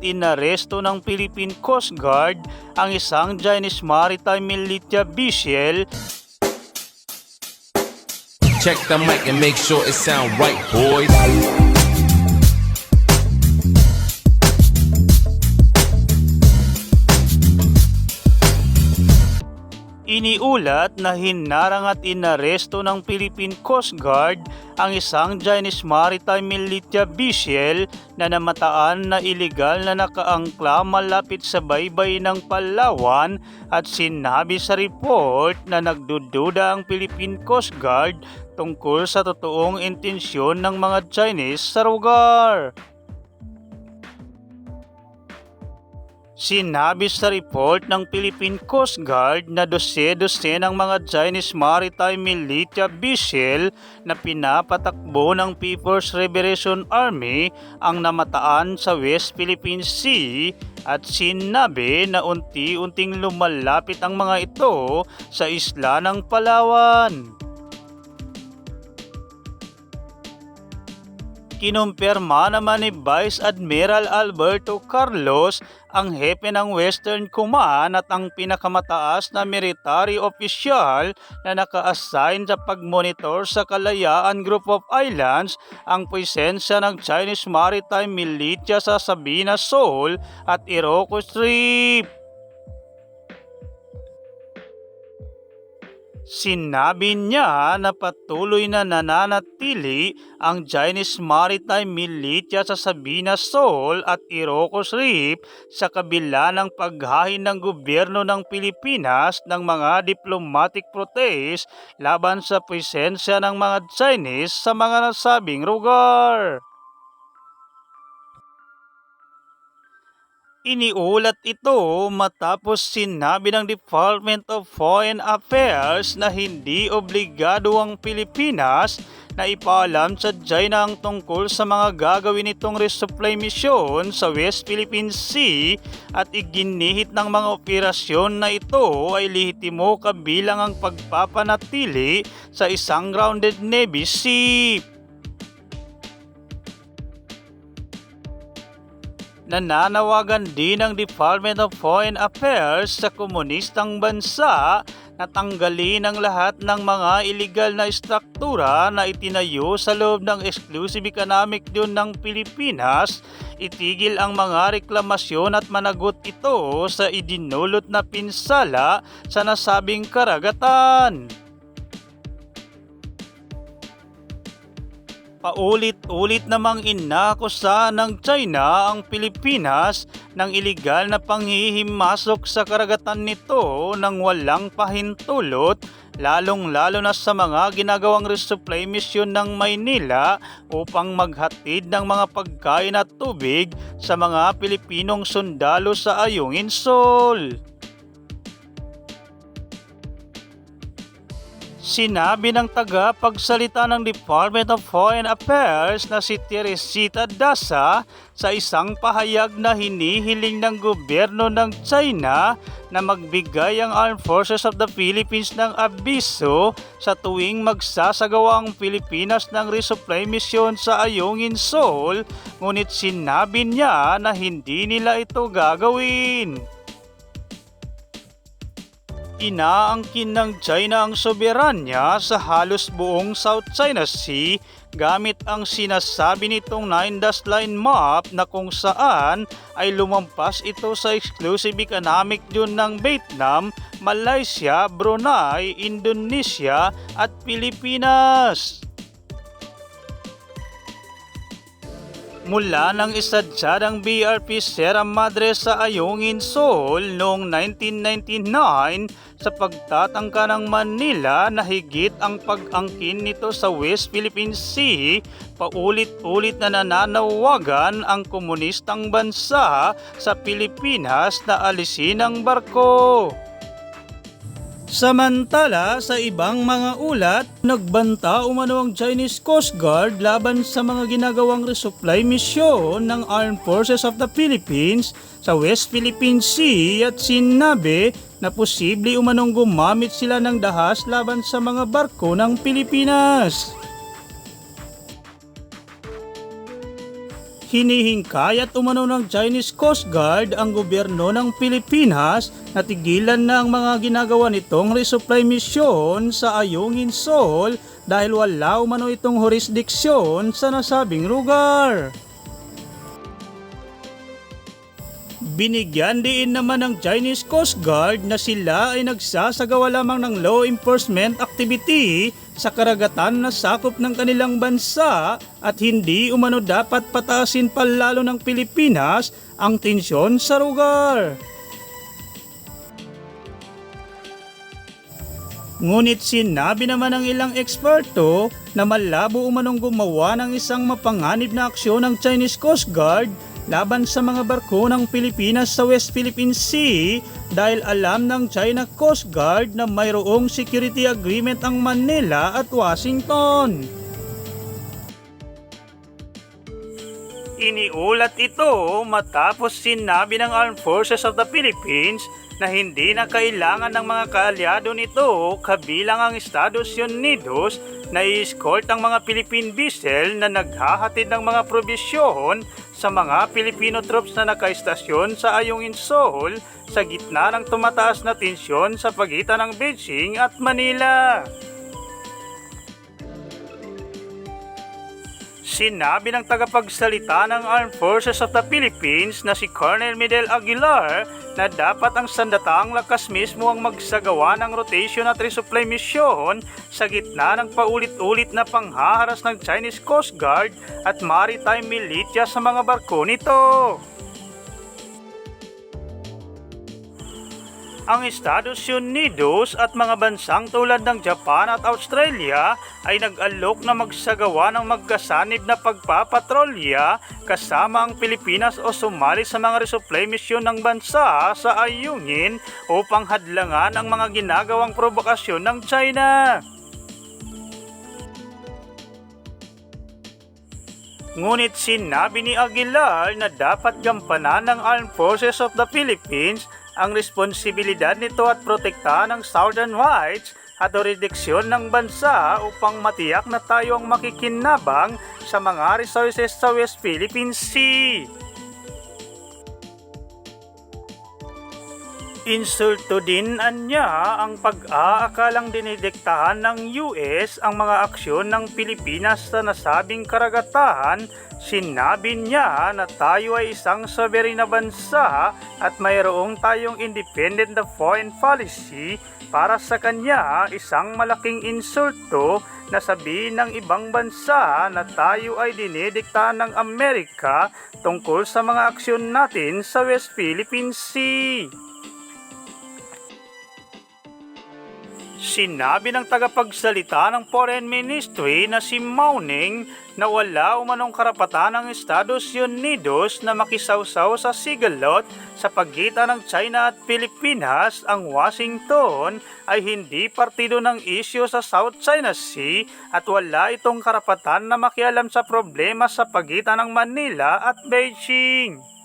Inaresto ng Philippine Coast Guard ang isang Chinese maritime militia vessel Check the mic and make sure it sound right, boys. Iniulat na hinarang at inaresto ng Philippine Coast Guard ang isang Chinese maritime militia vessel na namataan na ilegal na nakaangkla malapit sa baybay ng Palawan at sinabi sa report na nagdududa ang Philippine Coast Guard tungkol sa totoong intensyon ng mga Chinese sa lugar. Sinabi sa report ng Philippine Coast Guard na dose-dose ng mga Chinese Maritime Militia vessel na pinapatakbo ng People's Liberation Army ang namataan sa West Philippine Sea at sinabi na unti-unting lumalapit ang mga ito sa isla ng Palawan. kinumpirma naman ni Vice Admiral Alberto Carlos ang hepe ng Western Command at ang pinakamataas na military official na naka-assign sa pagmonitor sa Kalayaan Group of Islands ang presensya ng Chinese Maritime Militia sa Sabina Shoal at Iroquois Strait. Sinabi niya na patuloy na nananatili ang Chinese Maritime Militia sa Sabina Shoal at Ilocos Reef sa kabila ng paghahin ng gobyerno ng Pilipinas ng mga diplomatic protest laban sa presensya ng mga Chinese sa mga nasabing lugar. Iniulat ito matapos sinabi ng Department of Foreign Affairs na hindi obligado ang Pilipinas na ipaalam sa China ang tungkol sa mga gagawin nitong resupply mission sa West Philippine Sea at iginihit ng mga operasyon na ito ay lehitimo kabilang ang pagpapanatili sa isang grounded Navy ship. Nananawagan din ng Department of Foreign Affairs sa komunistang bansa na tanggalin ang lahat ng mga iligal na struktura na itinayo sa loob ng Exclusive Economic Zone ng Pilipinas, itigil ang mga reklamasyon at managot ito sa idinulot na pinsala sa nasabing karagatan. Paulit-ulit namang inakusa ng China ang Pilipinas ng ilegal na panghihimasok sa karagatan nito ng walang pahintulot lalong-lalo na sa mga ginagawang resupply mission ng Maynila upang maghatid ng mga pagkain at tubig sa mga Pilipinong sundalo sa Ayungin Sol. Sinabi ng tagapagsalita ng Department of Foreign Affairs na si Teresita Dasa sa isang pahayag na hinihiling ng gobyerno ng China na magbigay ang Armed Forces of the Philippines ng abiso sa tuwing magsasagawa ang Pilipinas ng resupply mission sa Ayungin Shoal ngunit sinabi niya na hindi nila ito gagawin. Inaangkin ng China ang soberanya sa halos buong South China Sea gamit ang sinasabi nitong 9-dash line map na kung saan ay lumampas ito sa exclusive economic zone ng Vietnam, Malaysia, Brunei, Indonesia at Pilipinas. Mula nang isadya ng BRP Sierra Madre sa Ayungin Shoal noong 1999 sa pagtatangka ng Manila na higit ang pag-angkin nito sa West Philippine Sea, paulit-ulit na nananawagan ang komunistang bansa sa Pilipinas na alisin ang barko. Samantala, sa ibang mga ulat, nagbanta umano ang Chinese Coast Guard laban sa mga ginagawang resupply mission ng Armed Forces of the Philippines sa West Philippine Sea at sinabi na posible umanong gumamit sila ng dahas laban sa mga barko ng Pilipinas. hinihingkayat umano ng Chinese Coast Guard ang gobyerno ng Pilipinas na tigilan na ang mga ginagawa nitong resupply mission sa Ayungin Seoul dahil wala umano itong jurisdiksyon sa nasabing lugar. Binigyan din naman ng Chinese Coast Guard na sila ay nagsasagawa lamang ng law enforcement activity sa karagatan na sakop ng kanilang bansa at hindi umano dapat patasin pa lalo ng Pilipinas ang tensyon sa lugar. Ngunit sinabi naman ng ilang eksperto na malabo umanong gumawa ng isang mapanganib na aksyon ng Chinese Coast Guard laban sa mga barko ng Pilipinas sa West Philippine Sea dahil alam ng China Coast Guard na mayroong security agreement ang Manila at Washington. Iniulat ito matapos sinabi ng Armed Forces of the Philippines na hindi na kailangan ng mga kaalyado nito kabilang ang Estados Unidos na i-escort ang mga Philippine vessel na naghahatid ng mga probisyon sa mga Filipino troops na nakaistasyon sa Ayungin Seoul sa gitna ng tumataas na tensyon sa pagitan ng Beijing at Manila. Sinabi ng tagapagsalita ng Armed Forces of the Philippines na si Colonel Miguel Aguilar na dapat ang sandataang lakas mismo ang magsagawa ng rotation at resupply mission sa gitna ng paulit-ulit na panghaharas ng Chinese Coast Guard at maritime militia sa mga barko nito. Ang Estados Unidos at mga bansang tulad ng Japan at Australia ay nag-alok na magsagawa ng magkasanib na pagpapatrolya kasama ang Pilipinas o sumali sa mga resupply mission ng bansa sa ayungin upang hadlangan ang mga ginagawang provokasyon ng China. Ngunit sinabi ni Aguilar na dapat gampanan ng Armed Forces of the Philippines ang responsibilidad nito at protektahan ang Southern Whites at jurisdiksyon ng bansa upang matiyak na tayo ang makikinabang sa mga resources sa West Philippine Sea. Insulto din anya ang pag-aakalang dinidiktahan ng US ang mga aksyon ng Pilipinas sa nasabing karagatan. Sinabi niya na tayo ay isang sovereign na bansa at mayroong tayong independent na foreign policy para sa kanya isang malaking insulto na sabihin ng ibang bansa na tayo ay dinidiktahan ng Amerika tungkol sa mga aksyon natin sa West Philippine Sea. Sinabi ng tagapagsalita ng Foreign Ministry na si Mauning na wala umanong karapatan ng Estados Unidos na makisawsaw sa sigalot sa pagitan ng China at Pilipinas, ang Washington ay hindi partido ng isyo sa South China Sea at wala itong karapatan na makialam sa problema sa pagitan ng Manila at Beijing.